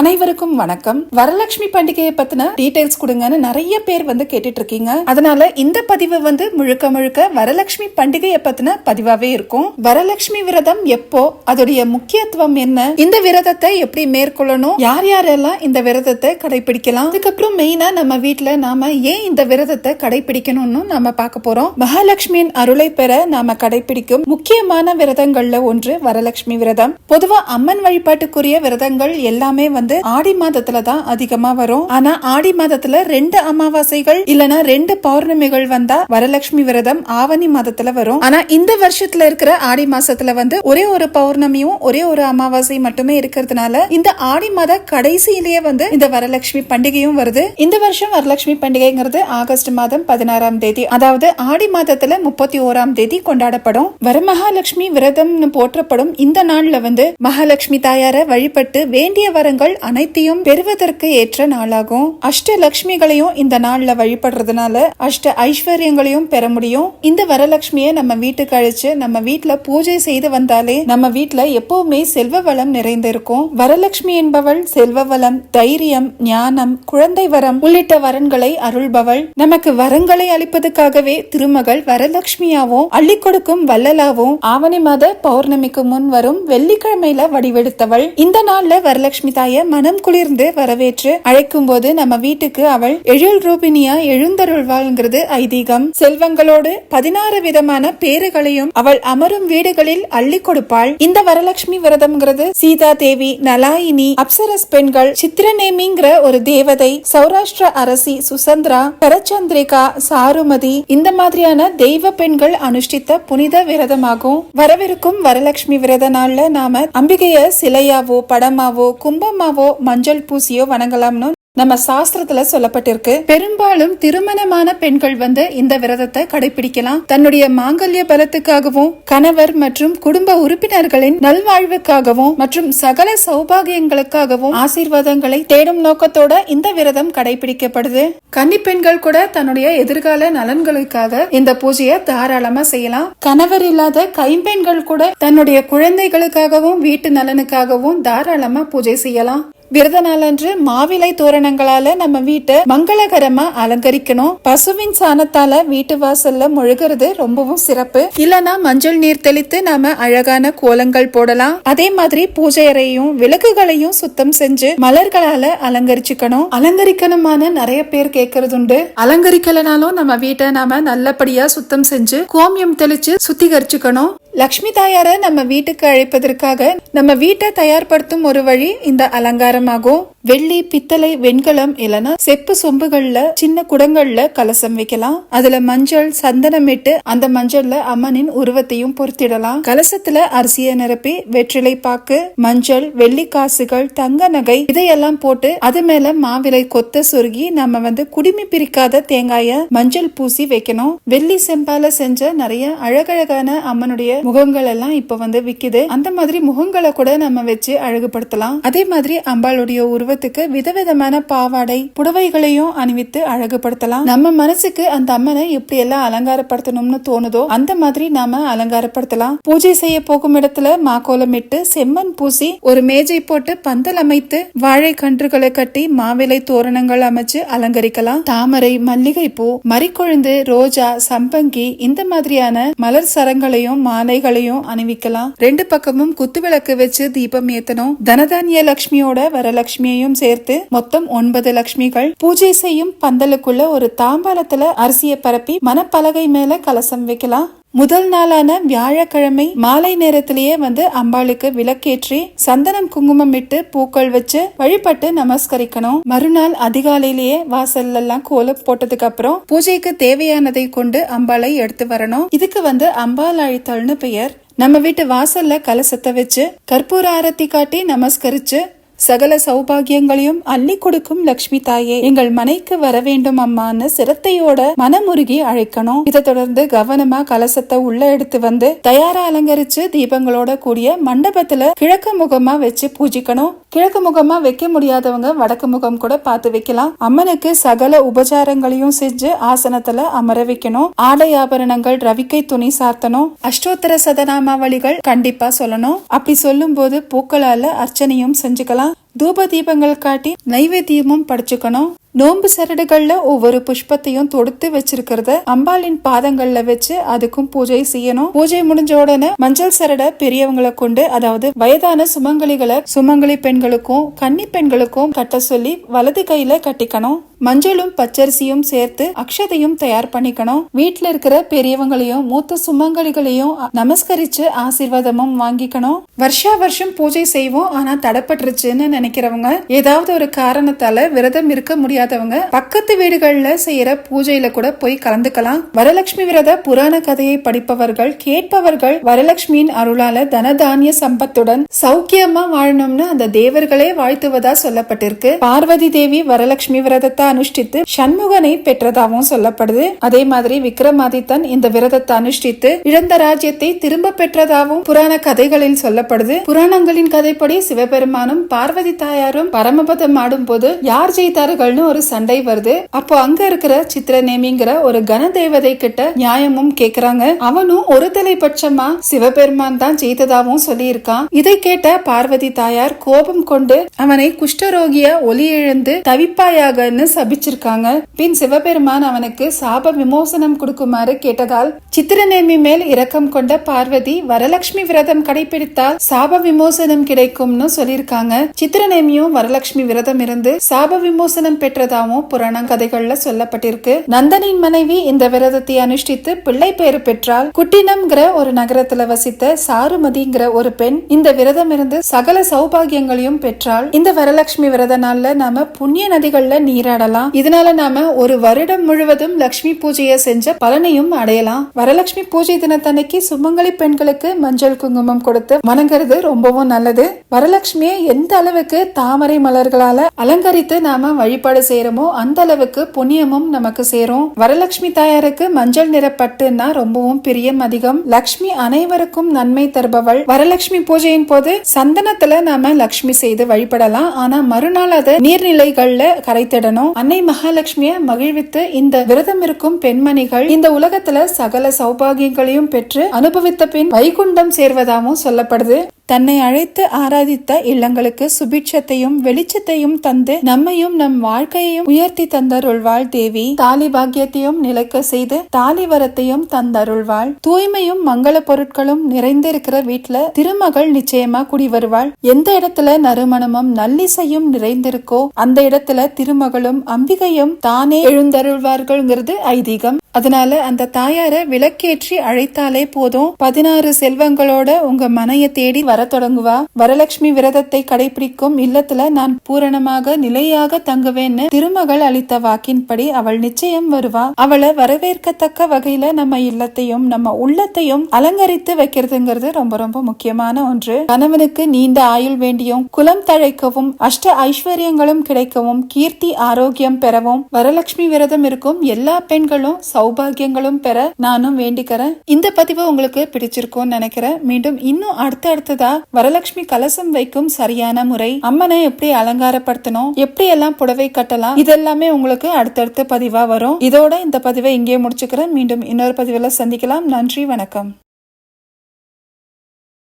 அனைவருக்கும் வணக்கம். வரலட்சுமி பண்டிகையை பத்தின டீடைல்ஸ் கொடுங்கன்னு நிறைய பேர் வந்து கேட்டுட்டு இருக்கீங்க அதனால இந்த பதிவு வந்து முழுக்க முழுக்க வரலட்சுமி பண்டிகையை பத்தின பதிவாவே இருக்கும். வரலட்சுமி விரதம் எப்போ? அதோடைய முக்கியத்துவம் என்ன? இந்த விரதத்தை எப்படி மேற்கொள்ளணும்? யார் யாரெல்லாம் இந்த விரதத்தை கடைபிடிக்கலாம் அதுக்கப்புறம் மெயினா நம்ம வீட்டுல நாம ஏன் இந்த விரதத்தை கடைபிடிக்கணும்னு நாம பார்க்க போறோம். மகாலட்சுமியின் அருளை பெற நாம கடைபிடிக்கும் முக்கியமான விரதங்கள்ல ஒன்று வரலட்சுமி விரதம். பொதுவா அம்மன் வழிபாட்டுக்குரிய விரதங்கள் எல்லாமே வந்து வந்து ஆடி மாதத்துல தான் அதிகமா வரும். ஆனா ஆடி மாதத்துல ரெண்டு அமாவாசைகள் இல்லனா ரெண்டு பௌர்ணமிகள் வந்தா வரலட்சுமி விரதம் ஆவணி மாதத்துல வரும். ஆனா இந்த வருஷத்துல இருக்கிற ஆடி மாசத்துல வந்து ஒரே ஒரு பௌர்ணமியும் ஒரே ஒரு அமாவாசை மட்டுமே இருக்கிறதுனால இந்த ஆடி மாத கடைசியிலேயே வந்து இந்த வரலட்சுமி பண்டிகையும் வருது. இந்த வருஷம் வரலட்சுமி பண்டிகைங்கிறது ஆகஸ்ட் மாதம் பதினாறாம் தேதி. அதாவது ஆடி மாதத்துல முப்பத்தி ஓராம் தேதி கொண்டாடப்படும். வரமகாலட்சுமி விரதம்னு போற்றப்படும் இந்த நாள்ல வந்து மகாலட்சுமி தாயார வழிபட்டு வேண்டிய வரங்கள் அனைத்தையும் பெறுவதற்கு ஏற்ற நாளாகும். அஷ்ட லக்ஷ்மிகளையும் இந்த நாள்ல வழிபடுறதுனால அஷ்ட ஐஸ்வர்யங்களையும் பெற முடியும். இந்த வரலட்சுமியை நம்ம வீட்டுக்கு அழிச்சு நம்ம வீட்டுல பூஜை செய்து வந்தாலே நம்ம வீட்டுல எப்பவுமே செல்வ வளம் நிறைந்திருக்கும். வரலட்சுமி என்பவள் செல்வ வளம் தைரியம் ஞானம் குழந்தை வரம் உள்ளிட்ட வரன்களை அருள்பவள். நமக்கு வரங்களை அளிப்பதற்காகவே திருமகள் வரலட்சுமியாவும் அள்ளி கொடுக்கும் வள்ளலாவும் ஆவணி மாத பௌர்ணமிக்கு முன் வரும் வெள்ளிக்கிழமையில வடிவெடுத்தவள். இந்த நாள்ல வரலட்சுமி தாய மனம் குளிர்ந்து வரவேற்று அழைக்கும் போது நம்ம வீட்டுக்கு அவள் எழில் ரூபினியா எழுந்தருள்வாள்ங்கிறது ஐதீகம். செல்வங்களோடு பதினாறு விதமான பேறுகளையும் அவள் அமரும் வீடுகளில் அள்ளி கொடுப்பாள். இந்த வரலட்சுமி விரதம்ங்கிறது சீதா தேவி நலாயினி அப்சரஸ் பெண்கள் சித்திரநேமிங்கிற ஒரு தேவதை சௌராஷ்டிர அரசி சுசந்திரா பரச்சந்திரிகா சாருமதி இந்த மாதிரியான தெய்வ பெண்கள் அனுஷ்டித்த புனித விரதமாகும். வரவிருக்கும் வரலட்சுமி விரத நாள்ல நாம அம்பிகைய சிலையாவோ படமாவோ கும்பமாவோ மஞ்சள் பூசியோ வணங்கலாம்னு நம்ம சாஸ்திரத்துல சொல்லப்பட்டிருக்கு பெரும்பாலும் திருமணமான பெண்கள் வந்து இந்த விரதத்தை கடைபிடிக்கலாம். தன்னுடைய மாங்கல்ய பலத்துக்காகவும் கணவர் மற்றும் குடும்ப உறுப்பினர்களின் நல்வாழ்வுக்காகவும் மற்றும் சகல சௌபாகியங்களுக்காகவும் ஆசீர்வாதங்களை தேடும் நோக்கத்தோட இந்த விரதம் கடைபிடிக்கப்படுது. கன்னி பெண்கள் கூட தன்னுடைய எதிர்கால நலன்களுக்காக இந்த பூஜையை தாராளமா செய்யலாம். கணவர் இல்லாத கைம்பெண்கள் கூட தன்னுடைய குழந்தைகளுக்காகவும் வீட்டு நலனுக்காகவும் தாராளமா பூஜை செய்யலாம். விரத நாளன்று மாவிலை தோரணங்களால நம்ம வீட்டை மங்களகரமா அலங்கரிக்கணும். பசுவின் சாணத்தால வீட்டு வாசல்ல முழுகிறது ரொம்பவும் சிறப்பு. இல்லனா மஞ்சள் நீர் தெளித்து நாம அழகான கோலங்கள் போடலாம். அதே மாதிரி பூஜை அறையும் விளக்குகளையும் சுத்தம் செஞ்சு மலர்களால அலங்கரிச்சுக்கணும். அலங்கரிக்கணுமான நிறைய பேர் கேட்கறது உண்டு அலங்கரிக்கலனாலும் நம்ம வீட்டை நாம நல்லபடியா சுத்தம் செஞ்சு கோமியம் தெளிச்சு சுத்திகரிச்சுக்கணும். லக்ஷ்மி தாயாரை நம்ம வீட்டுக்கு அழைப்பதற்காக நம்ம வீட்டை தயார்படுத்தும் ஒரு வழி இந்த அலங்காரமாகும். வெள்ளி பித்தளை வெண்கலம் இல்லைன்னா செப்பு சொம்புகள்ல சின்ன குடங்கள்ல கலசம் வைக்கலாம். அதுல மஞ்சள் சந்தனம் இட்டு அந்த மஞ்சள்ல அம்மனின் உருவத்தையும் பொருத்திடலாம். கலசத்துல அரிசியை நிரப்பி வெற்றிலை பாக்கு மஞ்சள் வெள்ளி காசுகள் தங்க நகை இதையெல்லாம் போட்டு அது மேல மாவிலை கொத்த சொருகி நம்ம வந்து குடிமி பிரிக்காத தேங்காய மஞ்சள் பூசி வைக்கணும். வெள்ளி செம்பால செஞ்ச நிறைய அழகழகான அம்மனுடைய முகங்கள் எல்லாம் இப்ப வந்து விக்குது. அந்த மாதிரி முகங்களை கூட நம்ம வச்சு அழகுபடுத்தலாம். அதே மாதிரி அம்பாளுடைய உருவத்துக்கு விதவிதமான பாவாடை புடவைகளையும் அணிவித்து அழகுபடுத்தலாம். நம்ம மனசுக்கு அந்த அம்மனை எப்படி எல்லாம் அலங்காரப்படுத்தணும்னு தோணுதோ அந்த மாதிரி நாம அலங்காரப்படுத்தலாம். பூஜை செய்ய போகும் இடத்துல மாக்கோலமிட்டு செம்மண் பூசி ஒரு மேஜை போட்டு பந்தல் அமைத்து வாழை கன்றுகளை கட்டி மாவிலை தோரணங்கள் அமைச்சு அலங்கரிக்கலாம். தாமரை மல்லிகை பூ மறிக்கொழுந்து ரோஜா சம்பங்கி இந்த மாதிரியான மலர் சரங்களையும் மாலைகளையும் அணிவிக்கலாம். ரெண்டு பக்கமும் குத்துவிளக்கு வச்சு தீபம் ஏத்தணும். தனதானிய லட்சுமியோட வரலட்சுமியையும் சேர்த்து மொத்தம் ஒன்பது லட்சுமிகள் பூஜை செய்யும் பந்தலுக்குள்ள ஒரு தாம்பாலத்துல அரிசியை பரப்பி மனப்பலகை மேல கலசம் வைக்கலாம். முதல் நாளான வியாழக்கிழமை மாலை நேரத்திலேயே வந்து அம்பாளுக்கு விளக்கேற்றி சந்தனம் குங்குமம் இட்டு பூக்கள் வச்சு வழிபட்டு நமஸ்கரிக்கணும். மறுநாள் அதிகாலையிலேயே வாசல்ல எல்லாம் கோலம் போட்டதுக்கு அப்புறம் பூஜைக்கு தேவையானதை கொண்டு அம்பாளை எடுத்து வரணும். இதுக்கு வந்து அம்பாள் அழித்தல்னு பெயர். நம்ம வீட்டு வாசல்ல கலசத்தை வச்சு கற்பூர ஆரத்தி காட்டி நமஸ்கரிச்சு சகல சௌபாகியங்களையும் அள்ளி கொடுக்கும் லக்ஷ்மி தாயே எங்கள் மனைக்கு வர வேண்டும் அம்மான்னு சிரத்தையோட மனமுருகி அழைக்கணும். இதை தொடர்ந்து கவனமா கலசத்தை உள்ள எடுத்து வந்து தயாரா அலங்கரிச்சு தீபங்களோட கூடிய மண்டபத்துல கிழக்கு முகமா வச்சு பூஜிக்கணும். கிழக்கு முகமா வைக்க முடியாதவங்க வடக்கு முகம் கூட பார்த்து வைக்கலாம். அம்மனுக்கு சகல உபச்சாரங்களையும் செஞ்சு ஆசனத்துல அமர வைக்கணும். ஆடை ஆபரணங்கள் ரவிக்கை துணி சாத்தணும். அஷ்டோத்தர சதநாமாவளிகள் கண்டிப்பா சொல்லணும். அப்படி சொல்லும் போது பூக்களால அர்ச்சனையும் செஞ்சுக்கலாம். தூப தீபங்கள் காட்டி நைவேத்தியமும் படிச்சுக்கணும். நோன்பு சரடுகள்ல ஒவ்வொரு புஷ்பத்தையும் தொடுத்து வச்சிருக்கிறத அம்பாளின் பாதங்கள்ல வச்சு அதுக்கும் பூஜை செய்யணும். பூஜை முடிஞ்ச உடனே மஞ்சள் சரடை பெரியவங்களை கொண்டு அதாவது வயதான சுமங்கலிகளை சுமங்கலி பெண்களுக்கும் கன்னி பெண்களுக்கும் கட்ட சொல்லி வலது கையில கட்டிக்கணும். மஞ்சளும் பச்சரிசியும் சேர்த்து அக்ஷதையும் தயார் பண்ணிக்கணும். வீட்டுல இருக்கிற பெரியவங்களையும் மூத்த சுமங்கலிகளையும் நமஸ்கரிச்சு ஆசீர்வாதமும் வாங்கிக்கணும். வருஷா வருஷம் பூஜை செய்வோம் ஆனா தடப்பட்டுருச்சுன்னு நினைக்கிறவங்க ஏதாவது ஒரு காரணத்தால விரதம் இருக்க முடியாதவங்க பக்கத்து வீடுகள்ல செய்யற பூஜையில கூட போய் கலந்துக்கலாம். வரலட்சுமி விரத புராண கதையை படிப்பவர்கள் கேட்பவர்கள் வரலட்சுமியின் அருளால தனதானிய சம்பத்துடன் சௌக்கியமா வாழணும்னு அந்த தேவர்களே வாழ்த்துவதா சொல்லப்பட்டிருக்கு. பார்வதி தேவி வரலட்சுமி விரதத்தை அனுஷ்டித்து சண்முகனை பெற்றதாகவும் சொல்லப்படுது. அதே மாதிரி விக்ரமாதித்தன் இந்த விரதத்தை அனுஷ்டித்து இழந்த ராஜ்யத்தை திரும்ப பெற்றதாகவும் புராண கதைகளில் சொல்லப்படுது. புராணங்களின் கதைப்படி சிவபெருமானும் பார்வதி தாயாரும் பரமபதம் ஆடும் போது யார் ஜெயித்தார்கள்னு ஒரு சண்டை வருது. அப்போ அங்க இருக்கிற சித்திரநேமிங்கிற ஒரு கன தேவதை கிட்ட நியாயமும் கேக்குறாங்க. அவனும் ஒரு தலைபட்சமா சிவபெருமான் தான் ஜெயித்ததாகவும் சொல்லியிருக்கான். இதை கேட்ட பார்வதி தாயார் கோபம் கொண்டு அவனை குஷ்டரோகியா ஒலி இழந்து தவிப்பாயாகன்னு சபிச்சிருக்காங்க. பின் சிவபெருமான் அவனுக்கு சாப விமோசனம் கொடுக்குமாறு கேட்டதால் சித்திரநேமி மேல் இரக்கம் கொண்ட பார்வதி வரலட்சுமி விரதம் கடைபிடித்தால் சாப விமோசனம் கிடைக்கும்னு சொல்லியிருக்காங்க. சித்திரநேமியும் வரலட்சுமி விரதம் இருந்து சாப விமோசனம் பெற்றதாகவும் புராண கதைகள்ல சொல்லப்பட்டிருக்கு. நந்தனின் மனைவி இந்த விரதத்தை அனுஷ்டித்து பிள்ளை பேரு பெற்றால் குட்டினம்ங்கிற ஒரு நகரத்துல வசித்த சாருமதிங்கிற ஒரு பெண் இந்த விரதம் இருந்து சகல சௌபாகியங்களையும் பெற்றால் இந்த வரலட்சுமி விரத நாள்ல நாம புண்ணிய நதிகள்ல நீராடலாம். இதனால நாம ஒரு வருடம் முழுவதும் லட்சுமி பூஜையை செஞ்ச பலனையும் அடையலாம். வரலட்சுமி பூஜை தினத்தன்னைக்கு சுமங்கலி பெண்களுக்கு மஞ்சள் குங்குமம் கொடுத்து வணங்குறது ரொம்பவும் நல்லது. வரலட்சுமியை எந்த அளவுக்கு தாமரை மலர்களால அலங்கரித்து நாம வழிபாடு செய்யறோமோ அந்த அளவுக்கு புண்ணியமும் நமக்கு சேரும். வரலட்சுமி தாயாருக்கு மஞ்சள் நிறப்பட்டுன்னா ரொம்பவும் பிரியம் அதிகம். லக்ஷ்மி அனைவருக்கும் நன்மை தருபவள். வரலட்சுமி பூஜையின் போது சந்தனத்துல நாம லக்ஷ்மி செய்து வழிபடலாம். ஆனா மறுநாள் அதை நீர்நிலைகள்ல கரைத்திடணும். அன்னை மகாலட்சுமிய மகிழ்வித்து இந்த விரதம் இருக்கும் பெண்மணிகள் இந்த உலகத்துல சகல சௌபாகியங்களையும் பெற்று அனுபவித்த பின் வைகுண்டம் சேர்வதாகவும் சொல்லப்படுது. தன்னை அழைத்து ஆராதித்த இல்லங்களுக்கு சுபிட்சத்தையும் வெளிச்சத்தையும் தந்து நம்மையும் நம் வாழ்க்கையையும் உயர்த்தி தந்தருள்வாள் தேவி. தாலி பாக்கியத்தையும் நிலைக்க செய்து தாலி வரத்தையும் தந்தருள்வாள். தூய்மையும் மங்கள பொருட்களும் நிறைந்திருக்கிற வீட்டுல திருமகள் நிச்சயமா குடி வருவாள் எந்த இடத்துல நறுமணமும் நல்லிசையும் நிறைந்திருக்கோ அந்த இடத்துல திருமகளும் அம்பிகையும் தானே எழுந்தருள்வார்கள்ங்கிறது ஐதீகம். அதனால அந்த தாயார விளக்கேற்றி அழைத்தாலே போதும். பதினாறு செல்வங்களோட உங்க மனைய தேடி வர வர தொடங்குவா வரலட்சுமி விரதத்தை கடைபிடிக்கும் இல்லத்துல நான் பூரணமாக நிலையாக தங்குவேன்னு திருமகள் அளித்த வாக்கின்படி அவள் நிச்சயம் வருவா. அவளை வரவேற்கத்தக்க வகையில நம்ம இல்லத்தையும் நம்ம உள்ளத்தையும் அலங்கரித்து வைக்கிறதுங்கிறது ரொம்ப ரொம்ப முக்கியமான ஒன்று. கணவனுக்கு நீண்ட ஆயுள் வேண்டியும் குலம் தழைக்கவும் அஷ்ட ஐஸ்வர்யங்களும் கிடைக்கவும் கீர்த்தி ஆரோக்கியம் பெறவும் வரலட்சுமி விரதம் இருக்கும் எல்லா பெண்களும் சௌபாகியங்களும் பெற நானும் வேண்டிக்கிறேன். இந்த பதிவு உங்களுக்கு பிடிச்சிருக்கும்னு நினைக்கிறேன். மீண்டும் இன்னும் அடுத்த அடுத்ததா வரலட்சுமி கலசம் வைக்கும் சரியான முறை அம்மனை எப்படி அலங்காரப்படுத்தணும் எப்படி எல்லாம் புடவை கட்டலாம் இதெல்லாமே உங்களுக்கு அடுத்தடுத்த பதிவா வரும். இதோட இந்த பதிவை இங்கே முடிச்சுக்கிறேன். மீண்டும் இன்னொரு பதிவில் சந்திக்கலாம். நன்றி வணக்கம்.